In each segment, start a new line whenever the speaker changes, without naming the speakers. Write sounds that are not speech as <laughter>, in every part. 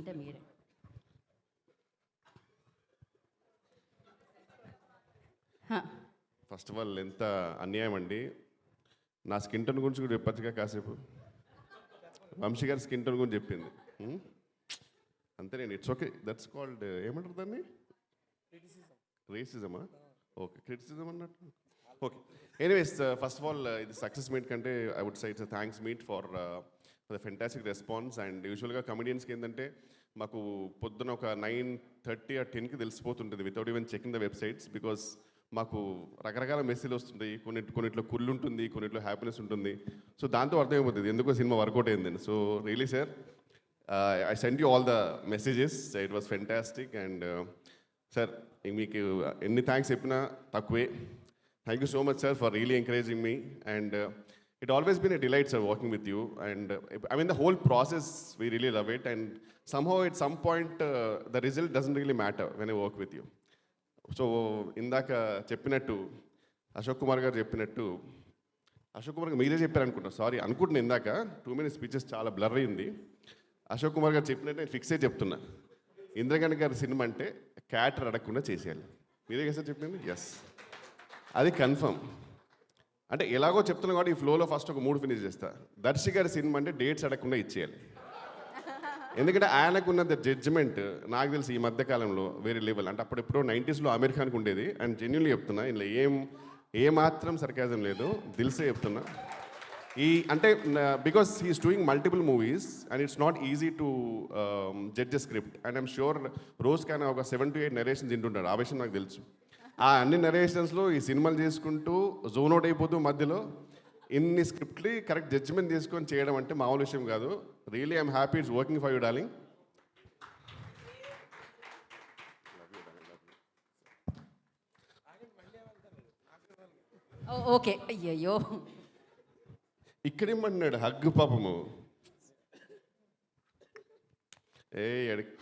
అంటే మీరే.
First of all ఎంత అన్యాయం అండి. నా స్కిన్ టోన్ గురించి కూడా చెప్పచ్చుగా కాసేపు. వంశీ గారి స్కిన్ టోన్ గురించి చెప్పింది. అంతే నేను ఇట్స్ ఓకే దట్స్ కాల్డ్ ఏమంటారు దాన్ని? రేసిజమా ఓకే క్రిటిసిజం అన్నట్టు. Okay anyways first of all ఇది సక్సెస్ మీట్ కంటే I would say it's thanks meet for for the fantastic response and యూజువల్గా కమెడియన్స్కి ఏంటంటే మాకు పొద్దున ఒక నైన్ థర్టీ ఆ టెన్కి తెలిసిపోతుంటుంది without even checking the websites because మాకు రకరకాల మెసేజ్ వస్తుంటాయి. కొన్ని కొన్నిట్లో కుళ్ళు ఉంటుంది కొన్నిట్లో హ్యాపీనెస్ ఉంటుంది. సో దాంతో అర్థమైపోతుంది. ఎందుకో సినిమా వర్కౌట్ అయింది so really sir I send you all the messages it was fantastic and sir మీకు ఎన్ని థ్యాంక్స్ చెప్పినా తక్కువే. Thank you so much sir for really encouraging me and it always been a delight sir working with you and I mean the whole process we really love it and somehow it some point the result doesn't really matter when I work with you so ఇందాక చెప్పినట్టు అశోక్ కుమార్ గారు చెప్పినట్టు అశోక్ కుమార్ గారు మీరే చెప్పారు sorry అనుకుంటున్నా ఇందాక. Two minutes speeches చాలా బ్లర్ అయింది అశోక్ కుమార్ గారు చెప్పినట్టు నేను ఫిక్స్ చెప్తున్నా. ఇంద్రగణ్ గారి సినిమా అంటే క్యాటర్ అడగకుండా చేసేయాలి. మీరే కదా చెప్పింది? ఎస్ అది కన్ఫర్మ్ అంటే ఎలాగో చెప్తున్నా కాబట్టి ఈ ఫ్లోలో ఫస్ట్ ఒక మూడు ఫినిష్ చేస్తా. దర్శి గారి సినిమా అంటే డేట్స్ అడగకుండా ఇచ్చేయాలి. ఎందుకంటే ఆయనకున్నంత జడ్జిమెంట్ నాకు తెలిసి ఈ మధ్యకాలంలో వేరే లెవెల్ అంటే అప్పుడు ఎప్పుడో నైంటీస్లో అమీర్ ఖాన్కి ఉండేది. అండ్ జెన్యున్లీ చెప్తున్నా ఇందులో ఏం ఏమాత్రం సర్కాజం లేదు. దిల్సే చెప్తున్నా. ఈ అంటే because he's doing multiple movies and it's not easy to judge script and I'm sure rose కానీ ఒక సెవెన్ టు ఎయిట్ నరేషన్స్ తింటుంటాడు. ఆ విషయం నాకు తెలుసు. ఆ అన్ని నరేషన్స్లో ఈ సినిమాలు చేసుకుంటూ జోన్ అవుట్ అయిపోతూ మధ్యలో ఇన్ని స్క్రిప్ట్ని కరెక్ట్ జడ్జిమెంట్ తీసుకొని చేయడం అంటే మామూలు విషయం కాదు. Really I'm happy it's working for you darling
okay. అయ్యయ్యో.
ఇక్కడేమన్నాడు? హగ్గు పాపము.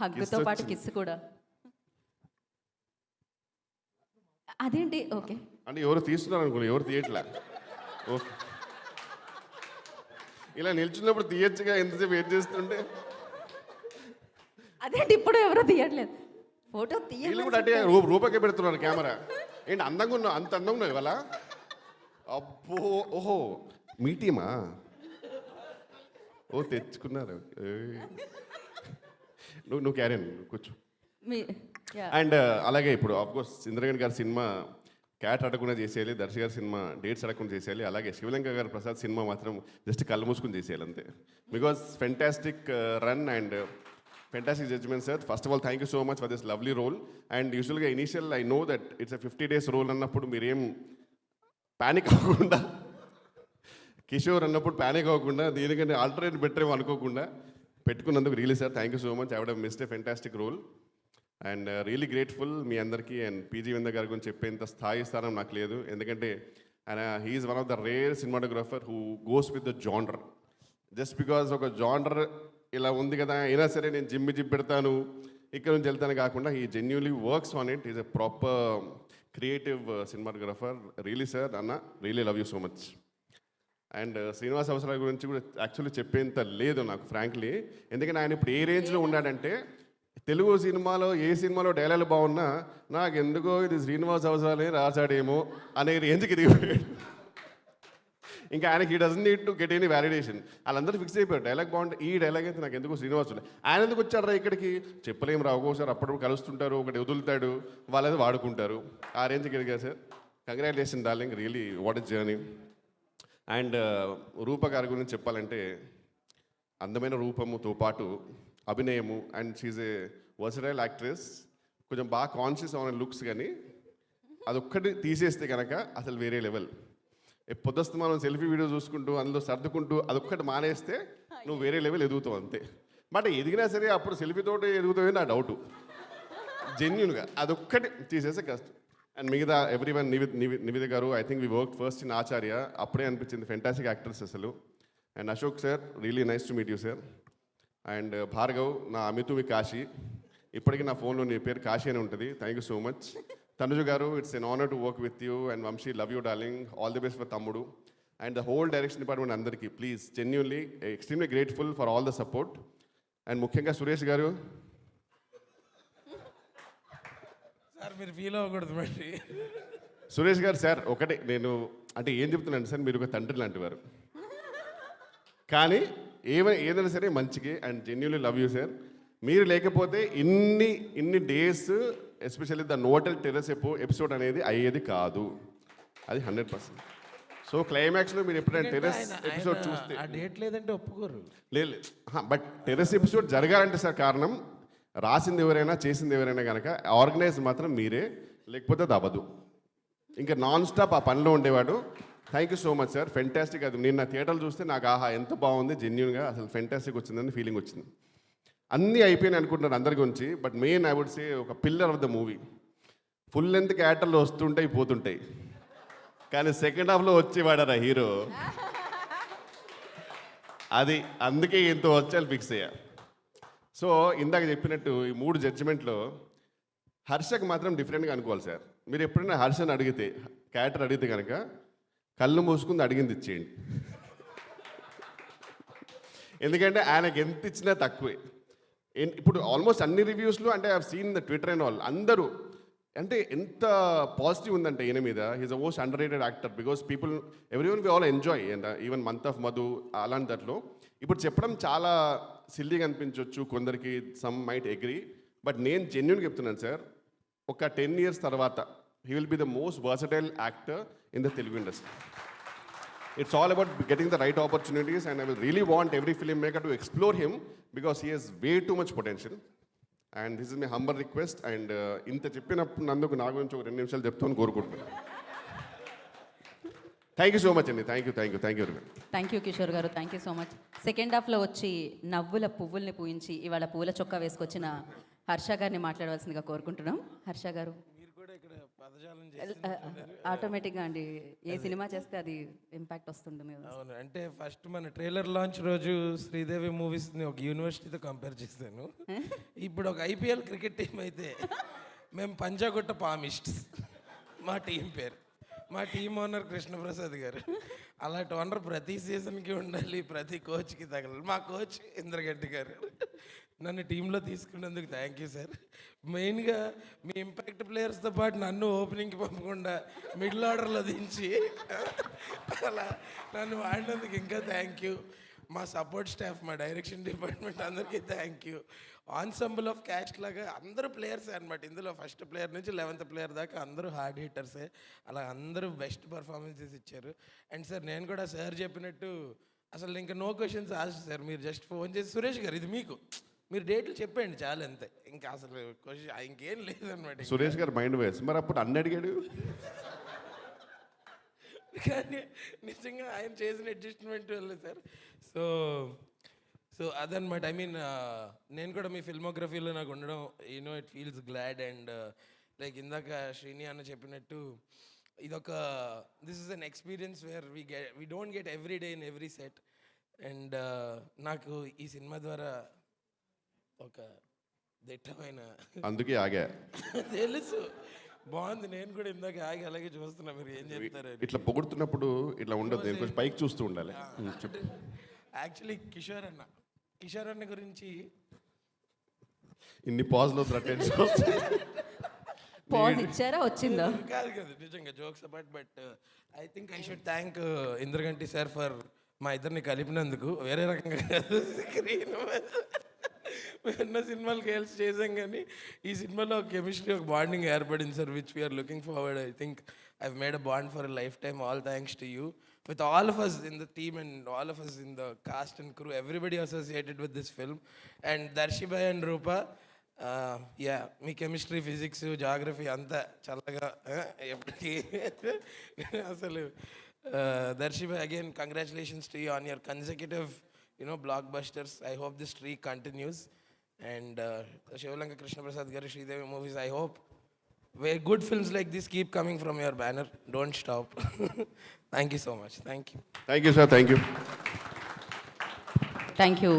హగ్గుతో పాటు కిస్ కూడా. అదేంటి? ఓకే.
అంటే ఎవరు తీస్తున్నారు అనుకో ఎవరు తీయట్లే? ఓకే. ఇలా నిల్చున్నప్పుడు తీయచ్చుగా ఎంతసేపు వెయిట్ చేస్తుంటే?
అదేంటి? ఇప్పుడు ఎవరో తీయట్లేదు. ఫోటో
వీళ్ళు
తీయ
కూడా అంటే రూ రూపకే పెడుతున్నారు కెమెరా. ఏంటి అందంగా ఉన్నావు అంత అందంగా ఉన్నావు ఇవాళ అబ్బో ఓహో మీ టీమా? ఓ తెచ్చుకున్నారు. నువ్వు నువ్వు క్యారియన్ కూర్చో. అండ్ అలాగే ఇప్పుడు కోర్స్ ఇంద్రగణ్ గారి సినిమా క్యాట్ అడగకుండా చేసేయాలి దర్శ గారి సినిమా డేట్స్ అడగకుండా చేసేయాలి అలాగే శివలంక గారి ప్రసాద్ సినిమా మాత్రం జస్ట్ కళ్ళు మూసుకుని చేసేయాలి అంతే. Because fantastic run and fantastic judgement sir first of all thank you so much for this lovely role and యూజువల్గా initial I know that it's fifty days role అన్నప్పుడు మీరేం ప్యానిక్ <laughs> అవ్వకుండా కిషోర్ అన్నప్పుడు ప్యానిక్ అవ్వకుండా దీనికంటే ఆల్టర్నేట్ బెటర్ ఏమో అనుకోకుండా పెట్టుకున్నందుకు really sir thank you so much I would missed a fantastic role and really grateful me అందరికీ అండ్ పీజీ వింద గారి గురించి చెప్పేంత స్థాయి స్థానం నాకు లేదు. ఎందుకంటే ఆయన he's one of the rare cinematographer who goes with the genre just because ఒక జాండర్ ఇలా ఉంది కదా అయినా సరే నేను జిమ్ జిమ్ పెడతాను ఇక్కడ నుంచి వెళ్తాను కాకుండా ఈ genuinely works on it is a proper creative cinematographer really sir అన్న really love you so much and Srinivas Avasarala గురించి కూడా యాక్చువల్లీ చెప్పేంత లేదు నాకు ఫ్రాంక్లీ ఎందుకంటే ఆయన ఇప్పుడు ఏ రేంజ్లో ఉన్నాడంటే తెలుగు సినిమాలో ఏ సినిమాలో డైలాగ్ బాగున్నా నాకు ఎందుకో ఇది శ్రీనివాస్ అవసరాలని రాశాడేమో అనే రేంజ్కి దిగిపోయాడు ఇంకా ఆయనకి ఈ doesn't need to get any validation వాళ్ళందరూ ఫిక్స్ అయిపోయారు. డైలాగ్ బాగుంటే ఈ డైలాగ్ అయితే నాకు ఎందుకు శ్రీనివాస్ ఆయన ఎందుకు వచ్చాడు ఇక్కడికి? చెప్పలేం రా ఒక్కోసారి అప్పుడప్పుడు కలుస్తుంటారు ఒకటి వదులుతాడు వాళ్ళది వాడుకుంటారు. ఆ రేంజ్కి ఎదిగా sir. Congratulation darling really what is journey and Roopa గారి గురించి చెప్పాలంటే అందమైన రూపముతో పాటు అభినయము and she's a versatile actress కొంచెం బాగా కాన్షియస్ అవున లుక్స్ కానీ అదొక్కటి తీసేస్తే కనుక అసలు వేరే లెవెల్ పొద్దుస్తూ మనం సెల్ఫీ వీడియో చూసుకుంటూ అందులో సర్దుకుంటూ అదొక్కటి మానేస్తే నువ్వు వేరే లెవెల్ ఎదుగుతావు అంతే. బట్ ఎదిగినా సరే అప్పుడు సెల్ఫీతోటి ఎదుగుతావే నా డౌట్ జెన్యున్గా అదొక్కటి తీసేస్తే కష్టం. అండ్ మిగతా ఎవ్రీ వన్ నివి నివిద గారు I think we work first in Acharya అప్పుడే అనిపించింది ఫెంటాసిక్ యాక్టర్స్ అసలు. And Ashok sir really nice to meet you sir and Bhargav నా అమితుమి కాశీ. ఇప్పటికీ నా ఫోన్లో నీ పేరు కాశీ అని ఉంటుంది. Thank you so much Tanuj గారు it's an honour to work with you and Vamsi love you darling all the best for తమ్ముడు. And the whole direction department అందరికీ please genuinely extremely grateful for all the support and ముఖ్యంగా సురేష్ గారు.
Sir మీరు feel అవ్వకూడదు మళ్ళీ.
సురేష్ గారు sir ఒకటే నేను అంటే ఏం చెప్తున్నాను సార్ మీరు ఒక తండ్రి లాంటి వారు. కానీ ఏమైనా ఏదైనా సరే మంచికి. And genuinely love you sir మీరు లేకపోతే ఇన్ని ఇన్ని డేస్ ఎస్పెషల్లీ ద నోటల్ టెరస్ ఎపో ఎపిసోడ్ అనేది అయ్యేది కాదు. అది హండ్రెడ్ పర్సెంట్ సో క్లైమాక్స్లో మీరు ఎప్పుడైనా టెరస్ ఎపిసోడ్ చూస్తే
డేట్ లేదంటే ఒప్పుకోరు.
లేదు బట్ టెరస్ ఎపిసోడ్ జరగాలంటే సార్ కారణం రాసింది ఎవరైనా చేసింది ఎవరైనా కనుక ఆర్గనైజ్ మాత్రం మీరే లేకపోతే అది అవ్వదు. ఇంకా నాన్ స్టాప్ ఆ పనిలో ఉండేవాడు thank you so much sir fantastic అది నేను థియేటర్లు చూస్తే నాకు ఆహా ఎంత బాగుంది జెన్యున్గా అసలు ఫెంటాస్టిక్ వచ్చిందని ఫీలింగ్ వచ్చింది. అన్నీ అయిపోయినాయి అనుకుంటున్నారు అందరి గురించి but main I would say ఒక pillar of the movie full length క్యారెక్టర్లు వస్తుంటాయి పోతుంటాయి. కానీ సెకండ్ హాఫ్లో వచ్చేవాడరా హీరో అది అందుకే ఇంత వచ్చాలి ఫిక్స్ అయ్యా. సో ఇందాక చెప్పినట్టు ఈ మూడు జడ్జిమెంట్లో హర్షకు మాత్రం డిఫరెంట్గా అనుకోవాలి సార్ మీరు ఎప్పుడైనా హర్షని అడిగితే క్యారెక్టర్ అడిగితే కనుక కళ్ళు మూసుకుంది అడిగింది ఇచ్చేయండి. ఎందుకంటే ఆయనకి ఎంత ఇచ్చినా తక్కువే. ఇప్పుడు ఆల్మోస్ట్ అన్ని రివ్యూస్లో అంటే I seen the Twitter and all అందరూ అంటే ఎంత పాజిటివ్ ఉందంటే ఈయన మీద. He's a most under rated actor because people every one we all enjoy and even month of Madhu అలాంటి దాంట్లో. ఇప్పుడు చెప్పడం చాలా సిల్లీగా అనిపించవచ్చు కొందరికి సమ్ మైట్ అగ్రీ బట్ నేను జెన్యున్గా చెప్తున్నాను సార్ ఒక టెన్ ఇయర్స్ తర్వాత he will be the most versatile actor in the Telugu industry it's all about getting the right opportunities and i will really want every filmmaker to explore him because he has way too much potential. And this is my humble request and uh, ఇంత చెప్పినప్పుడు నందుకు నా గురించి ఒక రెండు నిమిషాలు చెప్తామని కోరుకుంటున్నాను. Thank you so much అండి thank you thank you thank you very much
thank you Kishore గారు thank you so much second హాఫ్లో వచ్చి నవ్వుల పువ్వుల్ని పూయించి ఇవాళ పూల చొక్కా వేసుకొచ్చిన హర్ష గారిని మాట్లాడవలసిందిగా కోరుకుంటున్నాం. హర్ష గారు
మీరు కూడా ఇక్కడ పదజాలం చేసి
ఆటోమేటిక్గా అండి ఏ సినిమా చేస్తే అది ఇంపాక్ట్ వస్తుంటుంది కదా
అవును అంటే ఫస్ట్ మన ట్రైలర్ లాంచ్ రోజు శ్రీదేవి మూవీస్ని ఒక యూనివర్సిటీతో కంపేర్ చేశాను. <laughs> ఇప్పుడు ఒక ఐపీఎల్ క్రికెట్ టీం అయితే మేము పంజాగుట్ట పామిస్ట్స్ మా టీం పేరు. మా టీం ఓనర్ కృష్ణప్రసాద్ గారు. అలాంటి ఓనర్ ప్రతి సీజన్కి ఉండాలి ప్రతి కోచ్కి తగలాలి. మా కోచ్ ఇంద్రగడ్డి గారు. నన్ను టీంలో తీసుకున్నందుకు థ్యాంక్ యూ సార్ మెయిన్గా మీ ఇంపాక్ట్ ప్లేయర్స్తో పాటు నన్ను ఓపెనింగ్కి పంపకుండా మిడిల్ ఆర్డర్లో దించి అలా నన్ను వాడినందుకు ఇంకా థ్యాంక్ యూ మా సపోర్ట్ స్టాఫ్ మా డైరెక్షన్ డిపార్ట్మెంట్ అందరికీ thank you ensemble of cast లాగా అందరూ ప్లేయర్సే అనమాట ఇందులో ఫస్ట్ ప్లేయర్ నుంచి లెవెన్త్ ప్లేయర్ దాకా అందరూ హార్డ్ హీటర్సే అలా అందరూ బెస్ట్ పర్ఫార్మెన్సెస్ ఇచ్చారు. అండ్ సార్ నేను కూడా సార్ చెప్పినట్టు అసలు ఇంకా నో క్వశ్చన్స్ ఆస్ట్ సార్ మీరు జస్ట్ ఫోన్ చేసి సురేష్ గారు ఇది మీకు. మీరు డేట్లు చెప్పండి చాలు అంతే. ఇంకా అసలు క్వశ్చన్ ఇంకేం లేదనమాట
సురేష్ గారు మైండ్ వేస్ మరి అప్పుడు అన్న అడిగాడు?
కానీ నిజంగా ఆయన చేసిన అడ్జస్ట్మెంట్ వల్ల సార్. సో సో అదనమాట ఐ మీన్ నేను కూడా మీ ఫిల్మోగ్రఫీలో నాకు ఉండడం you know it feels glad and like ఇందాక శ్రీని అన్న చెప్పినట్టు ఇదొక this is an experience where we get we don't get every day in every set and నాకు ఈ సినిమా ద్వారా ఒక దిట్టమైన
అందుకే ఆగా. <laughs>
తెలుసు. బాగుంది నేను కూడా ఇందాక ఆగి అలాగే చూస్తున్నా మీరు ఏం చెప్తారు.
ఇట్లా పొగుడుతున్నప్పుడు ఇట్లా ఉండదు నేను కొంచెం పైకి చూస్తూ ఉండాలి.
యాక్చువల్లీ కిషోర్ అన్న. కిషోర్ అన్న గురించి
ఇన్ని పాజ్లో
పాజ్ <laughs> ఇచ్చారా వచ్చిందా? <laughs>
కాదు కాదు నిజంగా jokes about but I think I should thank Indraganti sir for మా ఇద్దరిని కలిపినందుకు. వేరే రకంగా స్క్రీన్ ఉన్న సినిమాలు కలిసి చేసాం కానీ ఈ సినిమాలో ఒక కెమిస్ట్రీ ఒక బాండింగ్ ఏర్పడింది sir which we are looking forward I think I made a bond for life time all thanks to you with all of us in the team and all of us in the cast and crew everybody associated with this film and Darshi bhai and Roopa yeah me chemistry physics geography అంతా చల్లగా ఎప్పటికీ అసలు Darshi bhai again congratulations to you on your consecutive you know, blockbusters. I hope this streak continues. And uh, Krishna Prasad Garu Sridevi movies, I hope. Where good films like this keep coming from your banner. Don't stop. <laughs> Thank you so much. Thank
you. Thank you, sir. Thank
you. Thank you.